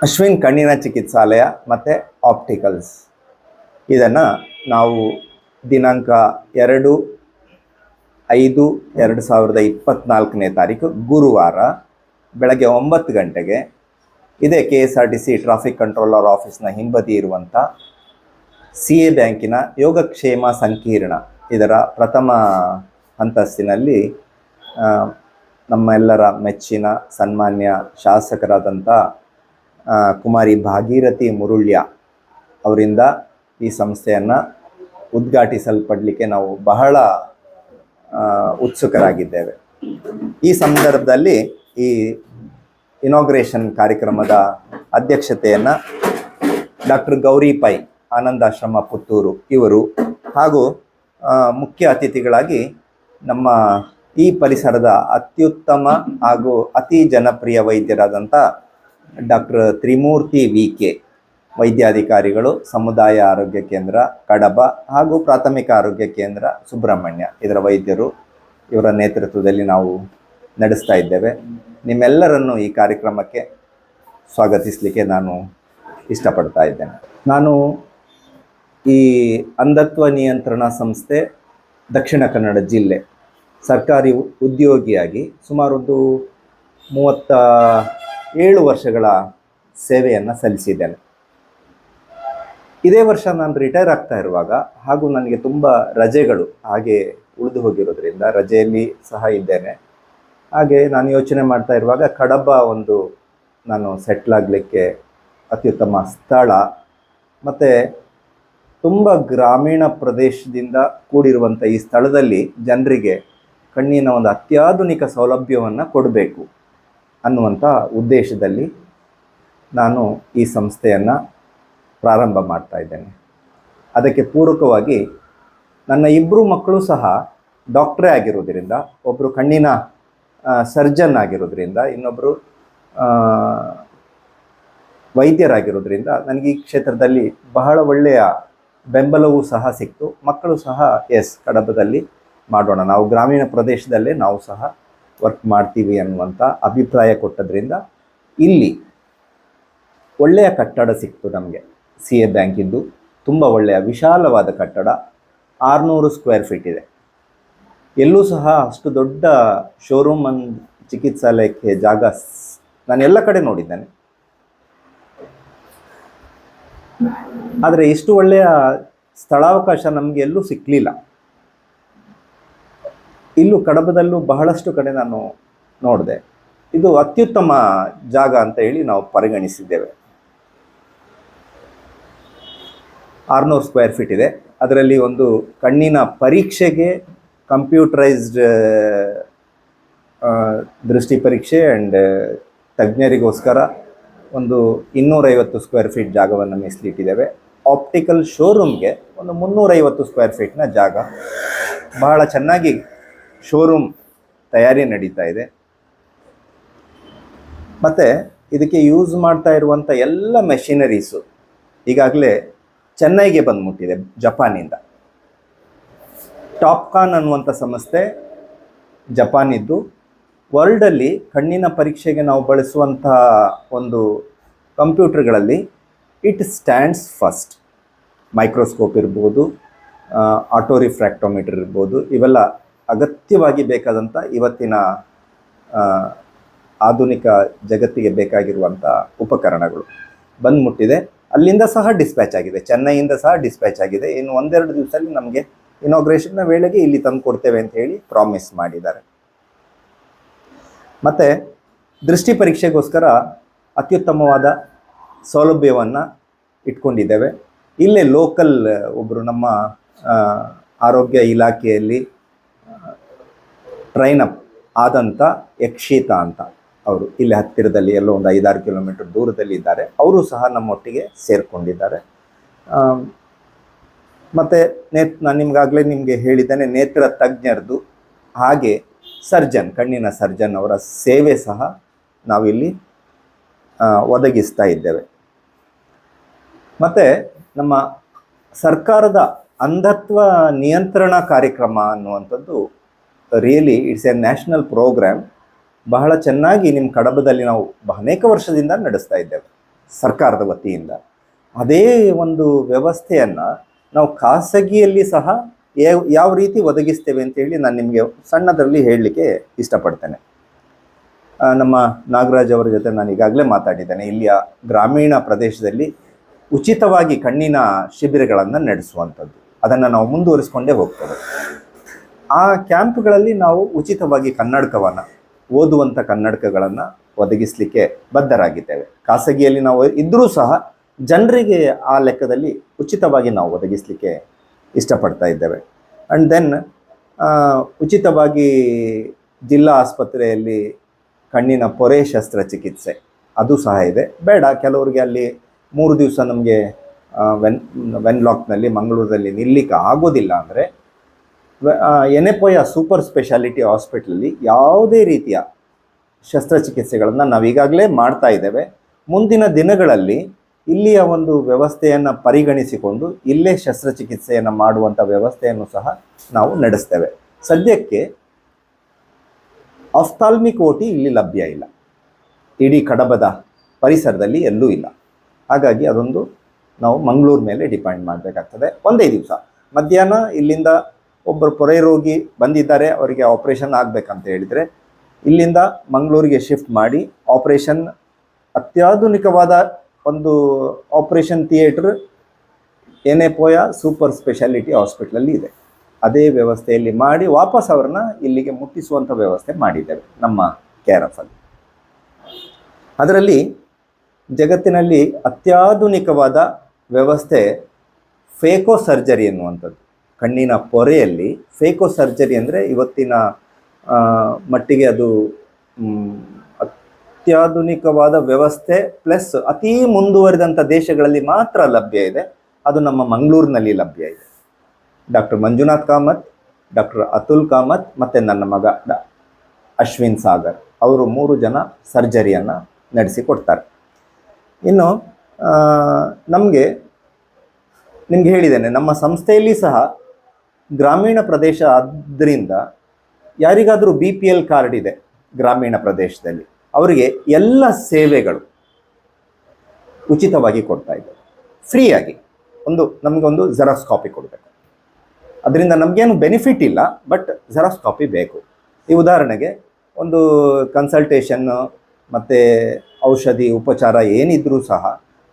ಅಶ್ವಿನ್ ಕಣ್ಣಿನ ಚಿಕಿತ್ಸಾಲಯ ಮತ್ತು ಆಪ್ಟಿಕಲ್ಸ್ ಇದನ್ನು ನಾವು ದಿನಾಂಕ ಎರಡು ಐದು ಎರಡು ಸಾವಿರದ ಇಪ್ಪತ್ತ್ನಾಲ್ಕನೇ ತಾರೀಕು ಗುರುವಾರ ಬೆಳಗ್ಗೆ ಒಂಬತ್ತು ಗಂಟೆಗೆ ಇದೇ K S R T C traffic controller ಆಫೀಸ್ನ ಹಿಂಬದಿ ಇರುವಂಥ ಸಿ ಎ ಬ್ಯಾಂಕಿನ ಯೋಗಕ್ಷೇಮ ಸಂಕೀರ್ಣ ಇದರ ಪ್ರಥಮ ಅಂತಸ್ತಿನಲ್ಲಿ ನಮ್ಮೆಲ್ಲರ ಮೆಚ್ಚಿನ ಸನ್ಮಾನ್ಯ ಶಾಸಕರಾದಂಥ ಕುಮಾರಿ ಭಾಗೀರಥಿ ಮುರುಳ್ಯ ಅವರಿಂದ ಈ ಸಂಸ್ಥೆಯನ್ನು ಉದ್ಘಾಟಿಸಲ್ಪಡಲಿಕ್ಕೆ ನಾವು ಬಹಳ ಉತ್ಸುಕರಾಗಿದ್ದೇವೆ. ಈ ಸಂದರ್ಭದಲ್ಲಿ ಈ ಇನಾಗ್ರೇಷನ್ ಕಾರ್ಯಕ್ರಮದ ಅಧ್ಯಕ್ಷತೆಯನ್ನು ಡಾಕ್ಟರ್ ಗೌರಿ ಪೈ, ಆನಂದಾಶ್ರಮ ಪುತ್ತೂರು ಇವರು ಹಾಗೂ ಮುಖ್ಯ ಅತಿಥಿಗಳಾಗಿ ನಮ್ಮ ಈ ಪರಿಸರದ ಅತ್ಯುತ್ತಮ ಹಾಗೂ ಅತಿ ಜನಪ್ರಿಯ ವೈದ್ಯರಾದಂಥ ಡಾಕ್ಟರ್ ತ್ರಿಮೂರ್ತಿ ವಿ ಕೆ, ವೈದ್ಯಾಧಿಕಾರಿಗಳು, ಸಮುದಾಯ ಆರೋಗ್ಯ ಕೇಂದ್ರ, ಕಡಬ ಹಾಗೂ ಪ್ರಾಥಮಿಕ ಆರೋಗ್ಯ ಕೇಂದ್ರ ಸುಬ್ರಹ್ಮಣ್ಯ. ಇದರ ವೈದ್ಯರು ಇವರ ನೇತೃತ್ವದಲ್ಲಿ ನಾವು ನಡೆಸ್ತಾ ಇದ್ದೇವೆ. ನಿಮ್ಮೆಲ್ಲರನ್ನು ಈ ಕಾರ್ಯಕ್ರಮಕ್ಕೆ ಸ್ವಾಗತಿಸಲಿಕ್ಕೆ ನಾನು ಇಷ್ಟಪಡ್ತಾ ಇದ್ದೇನೆ. ನಾನು ಈ ಅಂಧತ್ವ ನಿಯಂತ್ರಣ ಸಂಸ್ಥೆ ದಕ್ಷಿಣ ಕನ್ನಡ ಜಿಲ್ಲೆ ಸರ್ಕಾರಿ ಉದ್ಯೋಗಿಯಾಗಿ ಸುಮಾರು ಮೂವತ್ತ ಏಳು ವರ್ಷಗಳ ಸೇವೆಯನ್ನು ಸಲ್ಲಿಸಿದ್ದೇನೆ. ಇದೇ ವರ್ಷ ನಾನು ರಿಟೈರ್ ಆಗ್ತಾ ಇರುವಾಗ ಹಾಗೂ ನನಗೆ ತುಂಬ ರಜೆಗಳು ಹಾಗೆ ಉಳಿದು ಹೋಗಿರೋದ್ರಿಂದ ರಜೆಯಲ್ಲಿ ಸಹ ಇದ್ದೇನೆ. ಹಾಗೆ ನಾನು ಯೋಚನೆ ಮಾಡ್ತಾ ಇರುವಾಗ ಕಡಬ ಒಂದು ನಾನು ಸೆಟ್ಲ್ ಆಗಲಿಕ್ಕೆ ಅತ್ಯುತ್ತಮ ಸ್ಥಳ. ಮತ್ತು ತುಂಬ ಗ್ರಾಮೀಣ ಪ್ರದೇಶದಿಂದ ಕೂಡಿರುವಂಥ ಈ ಸ್ಥಳದಲ್ಲಿ ಜನರಿಗೆ ಕಣ್ಣಿನ ಒಂದು ಅತ್ಯಾಧುನಿಕ ಸೌಲಭ್ಯವನ್ನು ಕೊಡಬೇಕು. ಅನ್ನುವಂಥ ಉದ್ದೇಶದಲ್ಲಿ ನಾನು ಈ ಸಂಸ್ಥೆಯನ್ನು ಪ್ರಾರಂಭ ಮಾಡ್ತಾ ಇದ್ದೇನೆ. ಅದಕ್ಕೆ ಪೂರಕವಾಗಿ ನನ್ನ ಇಬ್ಬರು ಮಕ್ಕಳು ಸಹ ಡಾಕ್ಟ್ರೇ ಆಗಿರೋದ್ರಿಂದ ಒಬ್ಬರು ಕಣ್ಣಿನ ಸರ್ಜನ್ ಆಗಿರೋದ್ರಿಂದ ಇನ್ನೊಬ್ಬರು ವೈದ್ಯರಾಗಿರೋದ್ರಿಂದ ನನಗೆ ಈ ಕ್ಷೇತ್ರದಲ್ಲಿ ಬಹಳ ಒಳ್ಳೆಯ ಬೆಂಬಲವೂ ಸಹ ಸಿಕ್ತು. ಮಕ್ಕಳು ಸಹ, ಎಸ್, ಕಡಬದಲ್ಲಿ ಮಾಡೋಣ. ನಾವು ಗ್ರಾಮೀಣ ಪ್ರದೇಶದಲ್ಲೇ ನಾವು ಸಹ ವರ್ಕ್ ಮಾಡ್ತೀವಿ ಅನ್ನುವಂಥ ಅಭಿಪ್ರಾಯ ಕೊಟ್ಟದ್ರಿಂದ ಇಲ್ಲಿ ಒಳ್ಳೆಯ ಕಟ್ಟಡ ಸಿಕ್ತು ನಮಗೆ. ಸಿ ಎ ಬ್ಯಾಂಕಿದ್ದು ತುಂಬ ಒಳ್ಳೆಯ, ವಿಶಾಲವಾದ ಕಟ್ಟಡ. ಆರುನೂರು ಸ್ಕ್ವೇರ್ ಫೀಟ್ ಇದೆ. ಎಲ್ಲೂ ಸಹ ಅಷ್ಟು ದೊಡ್ಡ ಶೋರೂಮ್ ಅನ್ ಚಿಕಿತ್ಸಾಲಯಕ್ಕೆ ಜಾಗ ನಾನು ಎಲ್ಲ ಕಡೆ ನೋಡಿದ್ದೇನೆ. ಆದರೆ ಇಷ್ಟು ಒಳ್ಳೆಯ ಸ್ಥಳಾವಕಾಶ ನಮಗೆ ಎಲ್ಲೂ ಸಿಕ್ಕಲಿಲ್ಲ ಇಲ್ಲೂ ಕಡಬದಲ್ಲೂ ಬಹಳಷ್ಟು ಕಡೆ ನಾನು ನೋಡಿದೆ. ಇದು ಅತ್ಯುತ್ತಮ ಜಾಗ ಅಂತ ಹೇಳಿ ನಾವು ಪರಿಗಣಿಸಿದ್ದೇವೆ. ಆರುನೂರು ಸ್ಕ್ವೇರ್ ಫೀಟ್ ಇದೆ. ಅದರಲ್ಲಿ ಒಂದು ಕಣ್ಣಿನ ಪರೀಕ್ಷೆಗೆ ಕಂಪ್ಯೂಟರೈಸ್ಡ್ ದೃಷ್ಟಿ ಪರೀಕ್ಷೆ ಆ್ಯಂಡ್ ತಜ್ಞರಿಗೋಸ್ಕರ ಒಂದು ಇನ್ನೂರೈವತ್ತು ಸ್ಕ್ವೇರ್ ಫೀಟ್ ಜಾಗವನ್ನು ಮೀಸಲಿಟ್ಟಿದ್ದೇವೆ. ಆಪ್ಟಿಕಲ್ ಶೋರೂಮ್ಗೆ ಒಂದು ಮುನ್ನೂರೈವತ್ತು ಸ್ಕ್ವೇರ್ ಫೀಟ್ನ ಜಾಗ ಬಹಳ ಚೆನ್ನಾಗಿ ಶೋರೂಮ್ ತಯಾರಿ ನಡೀತಾ ಇದೆ. ಮತ್ತು ಇದಕ್ಕೆ ಯೂಸ್ ಮಾಡ್ತಾ ಇರುವಂಥ ಎಲ್ಲ ಮೆಷಿನರೀಸು ಈಗಾಗಲೇ ಚೆನ್ನೈಗೆ ಬಂದು ಮುಟ್ಟಿದೆ ಜಪಾನಿಂದ. ಟಾಪ್ಕಾನ್ ಅನ್ನುವಂಥ ಸಂಸ್ಥೆ ಜಪಾನಿದ್ದು. ವರ್ಲ್ಡಲ್ಲಿ ಕಣ್ಣಿನ ಪರೀಕ್ಷೆಗೆ ನಾವು ಬಳಸುವಂಥ ಒಂದು ಕಂಪ್ಯೂಟರ್ಗಳಲ್ಲಿ ಇಟ್ ಸ್ಟ್ಯಾಂಡ್ಸ್ ಫಸ್ಟ್ ಮೈಕ್ರೋಸ್ಕೋಪ್ ಇರ್ಬೋದು ಆಟೋ ರಿಫ್ರ್ಯಾಕ್ಟೋಮೀಟರ್ ಇರ್ಬೋದು, ಇವೆಲ್ಲ ಅಗತ್ಯವಾಗಿ ಬೇಕಾದಂಥ ಇವತ್ತಿನ ಆಧುನಿಕ ಜಗತ್ತಿಗೆ ಬೇಕಾಗಿರುವಂಥ ಉಪಕರಣಗಳು. ಬಂದು ಮುಟ್ಟಿದೆ ಅಲ್ಲಿಂದ ಸಹ ಡಿಸ್ಪ್ಯಾಚ್ ಆಗಿದೆ. ಚೆನ್ನೈಯಿಂದ ಸಹ ಡಿಸ್ಪ್ಯಾಚ್ ಆಗಿದೆ. ಇನ್ನು ಒಂದೆರಡು ದಿವಸದಲ್ಲಿ ನಮಗೆ ಇನಾಗ್ರೇಷನ್ನ ವೇಳೆಗೆ ಇಲ್ಲಿ ತಂದು ಕೊಡ್ತೇವೆ ಅಂತ ಹೇಳಿ ಪ್ರಾಮಿಸ್ ಮಾಡಿದ್ದಾರೆ. ಮತ್ತು ದೃಷ್ಟಿ ಪರೀಕ್ಷೆಗೋಸ್ಕರ ಅತ್ಯುತ್ತಮವಾದ ಸೌಲಭ್ಯವನ್ನು ಇಟ್ಕೊಂಡಿದ್ದೇವೆ. ಇಲ್ಲೇ ಲೋಕಲ್ ಒಬ್ಬರು ನಮ್ಮ ಆರೋಗ್ಯ ಇಲಾಖೆಯಲ್ಲಿ ಟ್ರೈನ್ ಅಪ್ ಆದಂಥ ಯಕ್ಷಿತಾ ಅಂತ ಅವರು. ಇಲ್ಲಿ ಹತ್ತಿರದಲ್ಲಿ ಎಲ್ಲೋ ಒಂದು ಐದಾರು ಕಿಲೋಮೀಟರ್ ದೂರದಲ್ಲಿ ಇದ್ದಾರೆ. ಅವರು ಸಹ ನಮ್ಮೊಟ್ಟಿಗೆ ಸೇರಿಕೊಂಡಿದ್ದಾರೆ. ಮತ್ತು ನೇತ್, ನಾನು ನಿಮಗಾಗಲೇ ನಿಮಗೆ ಹೇಳಿದ್ದೇನೆ, ನೇತ್ರ ತಜ್ಞರದು ಹಾಗೆ ಸರ್ಜನ್, ಕಣ್ಣಿನ ಸರ್ಜನ್ ಅವರ ಸೇವೆ ಸಹ ನಾವಿಲ್ಲಿ ಒದಗಿಸ್ತಾ ಇದ್ದೇವೆ. ಮತ್ತು ನಮ್ಮ ಸರ್ಕಾರದ ಅಂಧತ್ವ ನಿಯಂತ್ರಣ ಕಾರ್ಯಕ್ರಮ ಅನ್ನುವಂಥದ್ದು really it's a national programme ಬಹಳ ಚೆನ್ನಾಗಿ ನಿಮ್ಮ ಕಡಬದಲ್ಲಿ ನಾವು ಅನೇಕ ವರ್ಷದಿಂದ ನಡೆಸ್ತಾ ಇದ್ದೇವೆ, ಸರ್ಕಾರದ ವತಿಯಿಂದ. ಅದೇ ಒಂದು ವ್ಯವಸ್ಥೆಯನ್ನು ನಾವು ಖಾಸಗಿಯಲ್ಲಿ ಸಹ ಯಾವ ರೀತಿ ಒದಗಿಸ್ತೇವೆ ಅಂತೇಳಿ ನಾನು ನಿಮಗೆ ಸಣ್ಣದರಲ್ಲಿ ಹೇಳಲಿಕ್ಕೆ ಇಷ್ಟಪಡ್ತೇನೆ. ನಮ್ಮ ನಾಗರಾಜ್ ಅವರ ಜೊತೆ ನಾನು ಈಗಾಗಲೇ ಮಾತಾಡಿದ್ದೇನೆ. ಇಲ್ಲಿಯ ಗ್ರಾಮೀಣ ಪ್ರದೇಶದಲ್ಲಿ ಉಚಿತವಾಗಿ ಕಣ್ಣಿನ ಶಿಬಿರಗಳನ್ನು ನಡೆಸುವಂಥದ್ದು. ಅದನ್ನು ನಾವು ಮುಂದುವರಿಸ್ಕೊಂಡೇ ಹೋಗ್ತೇವೆ. ಆ ಕ್ಯಾಂಪ್ಗಳಲ್ಲಿ ನಾವು ಉಚಿತವಾಗಿ ಕನ್ನಡಕವನ್ನು ಓದುವಂಥ ಕನ್ನಡಕಗಳನ್ನು ಒದಗಿಸಲಿಕ್ಕೆ ಬದ್ಧರಾಗಿದ್ದೇವೆ. ಖಾಸಗಿಯಲ್ಲಿ ನಾವು ಇದ್ದರೂ ಸಹ ಜನರಿಗೆ ಆ ಲೆಕ್ಕದಲ್ಲಿ ಉಚಿತವಾಗಿ ನಾವು ಒದಗಿಸಲಿಕ್ಕೆ ಇಷ್ಟಪಡ್ತಾ ಇದ್ದೇವೆ. ಆ್ಯಂಡ್ ದೆನ್ ಉಚಿತವಾಗಿ ಜಿಲ್ಲಾ ಆಸ್ಪತ್ರೆಯಲ್ಲಿ ಕಣ್ಣಿನ ಪೊರೆ ಶಸ್ತ್ರಚಿಕಿತ್ಸೆ, ಅದು ಸಹ ಇದೆ. ಬೇಡ, ಕೆಲವರಿಗೆ ಅಲ್ಲಿ ಮೂರು ದಿವಸ ನಮಗೆ ವೆನ್, ವೆನ್ಲಾಕ್ನಲ್ಲಿ ಮಂಗಳೂರಲ್ಲಿ ನಿಲ್ಲಿಕ್ಕೆ ಆಗೋದಿಲ್ಲ ಅಂದರೆ ಎನೆಪೊಯ ಸೂಪರ್ ಸ್ಪೆಷಾಲಿಟಿ ಹಾಸ್ಪಿಟ್ಲಲ್ಲಿ ಯಾವುದೇ ರೀತಿಯ ಶಸ್ತ್ರಚಿಕಿತ್ಸೆಗಳನ್ನು ನಾವು ಈಗಾಗಲೇ ಮಾಡ್ತಾ ಇದ್ದೇವೆ. ಮುಂದಿನ ದಿನಗಳಲ್ಲಿ ಇಲ್ಲಿಯ ಒಂದು ವ್ಯವಸ್ಥೆಯನ್ನು ಪರಿಗಣಿಸಿಕೊಂಡು ಇಲ್ಲೇ ಶಸ್ತ್ರಚಿಕಿತ್ಸೆಯನ್ನು ಮಾಡುವಂಥ ವ್ಯವಸ್ಥೆಯನ್ನು ಸಹ ನಾವು ನಡೆಸ್ತೇವೆ. ಸದ್ಯಕ್ಕೆ ಅಫ್ತಾಲ್ಮಿಕ್ ಓಟಿ ಇಲ್ಲಿ ಲಭ್ಯ ಇಲ್ಲ. ಇಡೀ ಕಡಬದ ಪರಿಸರದಲ್ಲಿ ಎಲ್ಲೂ ಇಲ್ಲ. ಹಾಗಾಗಿ ಅದೊಂದು ನಾವು ಮಂಗಳೂರು ಮೇಲೆ ಡಿಪೆಂಡ್ ಮಾಡಬೇಕಾಗ್ತದೆ. ಒಂದೇ ದಿವಸ. ಮಧ್ಯಾಹ್ನ ಇಲ್ಲಿಂದ ಒಬ್ಬರು ಪೊರೆ ರೋಗಿ ಬಂದಿದ್ದಾರೆ, ಅವರಿಗೆ ಆಪರೇಷನ್ ಆಗಬೇಕಂತ ಹೇಳಿದರೆ, ಇಲ್ಲಿಂದ ಮಂಗಳೂರಿಗೆ ಶಿಫ್ಟ್ ಮಾಡಿ ಆಪರೇಷನ್ ಅತ್ಯಾಧುನಿಕವಾದ ಒಂದು operation theatre Yenepoya super speciality ಹಾಸ್ಪಿಟ್ಲಲ್ಲಿ ಇದೆ. ಅದೇ ವ್ಯವಸ್ಥೆಯಲ್ಲಿ ಮಾಡಿ ವಾಪಸ್ ಅವ್ರನ್ನ ಇಲ್ಲಿಗೆ ಮುಟ್ಟಿಸುವಂಥ ವ್ಯವಸ್ಥೆ ಮಾಡಿದ್ದೇವೆ ನಮ್ಮ ಕೇರ್ ಅಲ್ಲಿ. ಅದರಲ್ಲಿ ಜಗತ್ತಿನಲ್ಲಿ ಅತ್ಯಾಧುನಿಕವಾದ ವ್ಯವಸ್ಥೆ ಫೇಕೋ ಸರ್ಜರಿ ಎನ್ನುವಂಥದ್ದು. ಕಣ್ಣಿನ ಪೊರೆಯಲ್ಲಿ ಫೇಕೋ ಸರ್ಜರಿ ಅಂದರೆ ಇವತ್ತಿನ ಮಟ್ಟಿಗೆ ಅದು ಅತ್ಯಾಧುನಿಕವಾದ ವ್ಯವಸ್ಥೆ ಪ್ಲಸ್ ಅತೀ ಮುಂದುವರಿದಂಥ ದೇಶಗಳಲ್ಲಿ ಮಾತ್ರ ಲಭ್ಯ ಇದೆ. ಅದು ನಮ್ಮ ಮಂಗಳೂರಿನಲ್ಲಿ ಲಭ್ಯ ಇದೆ. ಡಾಕ್ಟರ್ ಮಂಜುನಾಥ್ ಕಾಮತ್ ಡಾಕ್ಟರ್ ಅತುಲ್ ಕಾಮತ್ ಮತ್ತು ನನ್ನ ಮಗ ಡ- ಅಶ್ವಿನ್ ಸಾಗರ್ ಅವರು ಮೂರು ಜನ ಸರ್ಜರಿಯನ್ನು ನಡೆಸಿಕೊಡ್ತಾರೆ ಇನ್ನು ನಮಗೆ, ನಿಮ್ಗೆ ಹೇಳಿದ್ದೇನೆ, ನಮ್ಮ ಸಂಸ್ಥೆಯಲ್ಲಿ ಸಹ ಗ್ರಾಮೀಣ ಪ್ರದೇಶ ಆದ್ದರಿಂದ ಯಾರಿಗಾದರೂ ಬಿ ಪಿ ಎಲ್ ಕಾರ್ಡ್ ಇದೆ ಗ್ರಾಮೀಣ ಪ್ರದೇಶದಲ್ಲಿ, ಅವರಿಗೆ ಎಲ್ಲ ಸೇವೆಗಳು ಉಚಿತವಾಗಿ ಕೊಡ್ತಾ ಇದ್ದಾರೆ. ಫ್ರೀಯಾಗಿ ಒಂದು ನಮಗೊಂದು ಜೆರಾಕ್ಸ್ ಕಾಪಿ ಕೊಡಬೇಕು. ಅದರಿಂದ ನಮಗೇನು ಬೆನಿಫಿಟ್ ಇಲ್ಲ ಬಟ್ ಜೆರಾಕ್ಸ್ ಕಾಪಿ ಬೇಕು. ಈ ಉದಾಹರಣೆಗೆ ಒಂದು ಕನ್ಸಲ್ಟೇಷನ್ನು ಮತ್ತು ಔಷಧಿ, ಉಪಚಾರ ಏನಿದ್ರೂ ಸಹ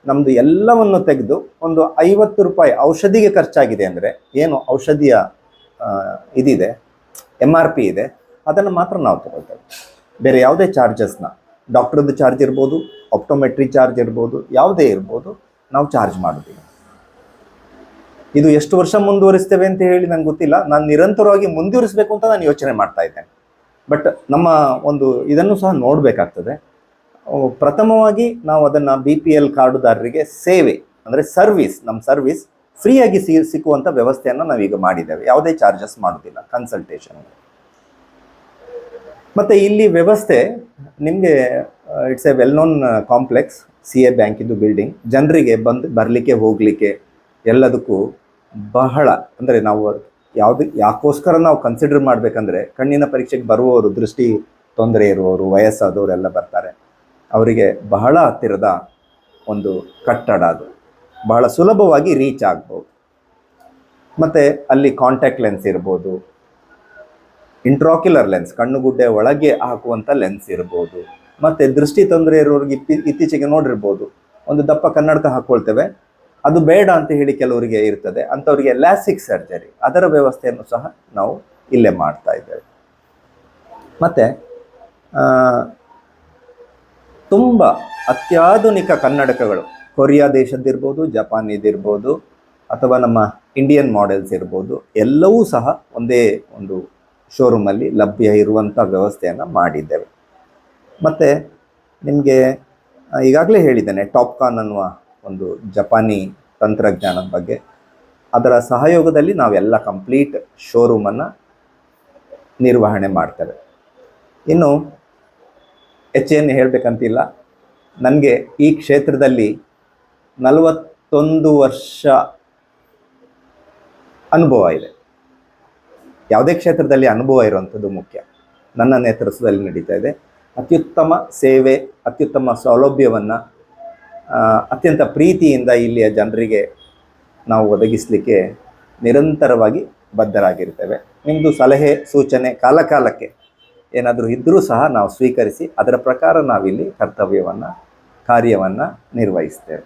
ನಮ್ಮದು ಎಲ್ಲವನ್ನು ತೆಗೆದು ಒಂದು ಐವತ್ತು ರೂಪಾಯಿ ಔಷಧಿಗೆ ಖರ್ಚಾಗಿದೆ ಅಂದರೆ ಏನು ಔಷಧಿಯ ಇದಿದೆ ಎಂ ಆರ್ ಪಿ ಇದೆ, ಅದನ್ನು ಮಾತ್ರ ನಾವು ತಗೊಳ್ತೇವೆ ಬೇರೆ ಯಾವುದೇ ಚಾರ್ಜಸ್ನ, ಡಾಕ್ಟ್ರದ್ದು ಚಾರ್ಜ್ ಇರ್ಬೋದು ಆಪ್ಟೋಮೆಟ್ರಿ ಚಾರ್ಜ್ ಇರ್ಬೋದು, ಯಾವುದೇ ಇರ್ಬೋದು, ನಾವು ಚಾರ್ಜ್ ಮಾಡೋದಿಲ್ಲ ಇದು ಎಷ್ಟು ವರ್ಷ ಮುಂದುವರಿಸ್ತೇವೆ ಅಂತ ಹೇಳಿ ನಂಗೆ ಗೊತ್ತಿಲ್ಲ. ನಾನು ನಿರಂತರವಾಗಿ ಮುಂದುವರಿಸಬೇಕು ಅಂತ ನಾನು ಯೋಚನೆ ಮಾಡ್ತಾ ಇದ್ದೇನೆ. ಬಟ್ ನಮ್ಮ ಒಂದು ಇದನ್ನು ಸಹ ನೋಡಬೇಕಾಗ್ತದೆ. ಪ್ರಥಮವಾಗಿ ನಾವು ಅದನ್ನು ಬಿ ಪಿ ಎಲ್ ಕಾರ್ಡುದಾರರಿಗೆ ಸೇವೆ, ಅಂದರೆ ಸರ್ವಿಸ್ ನಮ್ಮ ಸರ್ವಿಸ್ ಫ್ರೀಯಾಗಿ ಸಿ ಸಿಕ್ಕುವಂಥ ವ್ಯವಸ್ಥೆಯನ್ನು ನಾವೀಗ ಮಾಡಿದ್ದೇವೆ. ಯಾವುದೇ ಚಾರ್ಜಸ್ ಮಾಡೋದಿಲ್ಲ ಕನ್ಸಲ್ಟೇಷನ್ ಮತ್ತು ಇಲ್ಲಿ ವ್ಯವಸ್ಥೆ, ನಿಮಗೆ it's a well known complex C A ಬ್ಯಾಂಕಿದ್ದು building ಜನರಿಗೆ ಬಂದು, ಬರಲಿಕ್ಕೆ, ಹೋಗಲಿಕ್ಕೆ ಎಲ್ಲದಕ್ಕೂ ಬಹಳ, ಅಂದರೆ ನಾವು ಯಾವುದು, ಯಾಕೋಸ್ಕರ ನಾವು ಕನ್ಸಿಡರ್ ಮಾಡಬೇಕಂದ್ರೆ ಕಣ್ಣಿನ ಪರೀಕ್ಷೆಗೆ ಬರುವವರು, ದೃಷ್ಟಿ ತೊಂದರೆ ಇರುವವರು, ವಯಸ್ಸಾದವರೆಲ್ಲ ಬರ್ತಾರೆ. ಅವರಿಗೆ ಬಹಳ ಹತ್ತಿರದ ಒಂದು ಕಟ್ಟಡ ಅದು. ಬಹಳ ಸುಲಭವಾಗಿ ರೀಚ್ ಆಗ್ಬೋದು. ಮತ್ತು ಅಲ್ಲಿ ಕಾಂಟ್ಯಾಕ್ಟ್ ಲೆನ್ಸ್ ಇರ್ಬೋದು. ಇಂಟ್ರಾಕ್ಯುಲರ್ ಲೆನ್ಸ್ ಕಣ್ಣುಗುಡ್ಡೆ ಒಳಗೆ ಹಾಕುವಂಥ ಲೆನ್ಸ್ ಇರ್ಬೋದು. ಮತ್ತು ದೃಷ್ಟಿ ತೊಂದರೆ ಇರೋರಿಗೆ ಇತ್ತಿ, ಇತ್ತೀಚೆಗೆ ನೋಡಿರ್ಬೋದು. ಒಂದು ದಪ್ಪ ಕನ್ನಡಕ ಹಾಕ್ಕೊಳ್ತೇವೆ ಅದು ಬೇಡ ಅಂತ ಹೇಳಿ ಕೆಲವರಿಗೆ ಇರ್ತದೆ. ಅಂಥವರಿಗೆ ಲ್ಯಾಸಿಕ್ ಸರ್ಜರಿ ಅದರ ವ್ಯವಸ್ಥೆಯನ್ನು ಸಹ ನಾವು ಇಲ್ಲೇ ಮಾಡ್ತಾ ಇದ್ದೇವೆ. ಮತ್ತು ತುಂಬ ಅತ್ಯಾಧುನಿಕ ಕನ್ನಡಕಗಳು. ಕೊರಿಯಾ ದೇಶದ್ದಿರ್ಬೋದು, ಜಪಾನಿದಿರ್ಬೋದು, ಅಥವಾ ನಮ್ಮ ಇಂಡಿಯನ್ ಮಾಡೆಲ್ಸ್ ಇರ್ಬೋದು, ಎಲ್ಲವೂ ಸಹ ಒಂದೇ ಒಂದು ಶೋರೂಮಲ್ಲಿ ಲಭ್ಯ ಇರುವಂಥ ವ್ಯವಸ್ಥೆಯನ್ನು ಮಾಡಿದ್ದೇವೆ. ಮತ್ತು ನಿಮಗೆ ಈಗಾಗಲೇ ಹೇಳಿದ್ದೇನೆ ಟಾಪ್ಕಾನ್ ಅನ್ನುವ ಒಂದು ಜಪಾನಿ ತಂತ್ರಜ್ಞಾನದ ಬಗ್ಗೆ. ಅದರ ಸಹಯೋಗದಲ್ಲಿ ನಾವೆಲ್ಲ ಕಂಪ್ಲೀಟ್ ಶೋರೂಮನ್ನು ನಿರ್ವಹಣೆ ಮಾಡ್ತೇವೆ. ಇನ್ನು ಹೆಚ್ಚೇನು ಹೇಳಬೇಕಂತಿಲ್ಲ. ನನಗೆ ಈ ಕ್ಷೇತ್ರದಲ್ಲಿ ನಲವತ್ತೊಂದು ವರ್ಷ ಅನುಭವ ಇದೆ. ಯಾವುದೇ ಕ್ಷೇತ್ರದಲ್ಲಿ ಅನುಭವ ಇರುವಂಥದ್ದು ಮುಖ್ಯ. ನನ್ನ ನೇತೃತ್ವದಲ್ಲಿ ನಡೀತಾ ಇದೆ. ಅತ್ಯುತ್ತಮ ಸೇವೆ, ಅತ್ಯುತ್ತಮ ಸೌಲಭ್ಯವನ್ನು ಅತ್ಯಂತ ಪ್ರೀತಿಯಿಂದ ಇಲ್ಲಿಯ ಜನರಿಗೆ ನಾವು ಒದಗಿಸಲಿಕ್ಕೆ ನಿರಂತರವಾಗಿ ಬದ್ಧರಾಗಿರ್ತೇವೆ. ನಿಮ್ಮದು ಸಲಹೆ, ಸೂಚನೆ ಕಾಲಕಾಲಕ್ಕೆ ಏನಾದರೂ ಇದ್ದರೂ ಸಹ ನಾವು ಸ್ವೀಕರಿಸಿ ಅದರ ಪ್ರಕಾರ ನಾವಿಲ್ಲಿ ಕರ್ತವ್ಯವನ್ನು ಕಾರ್ಯವನ್ನು ನಿರ್ವಹಿಸ್ತೇವೆ.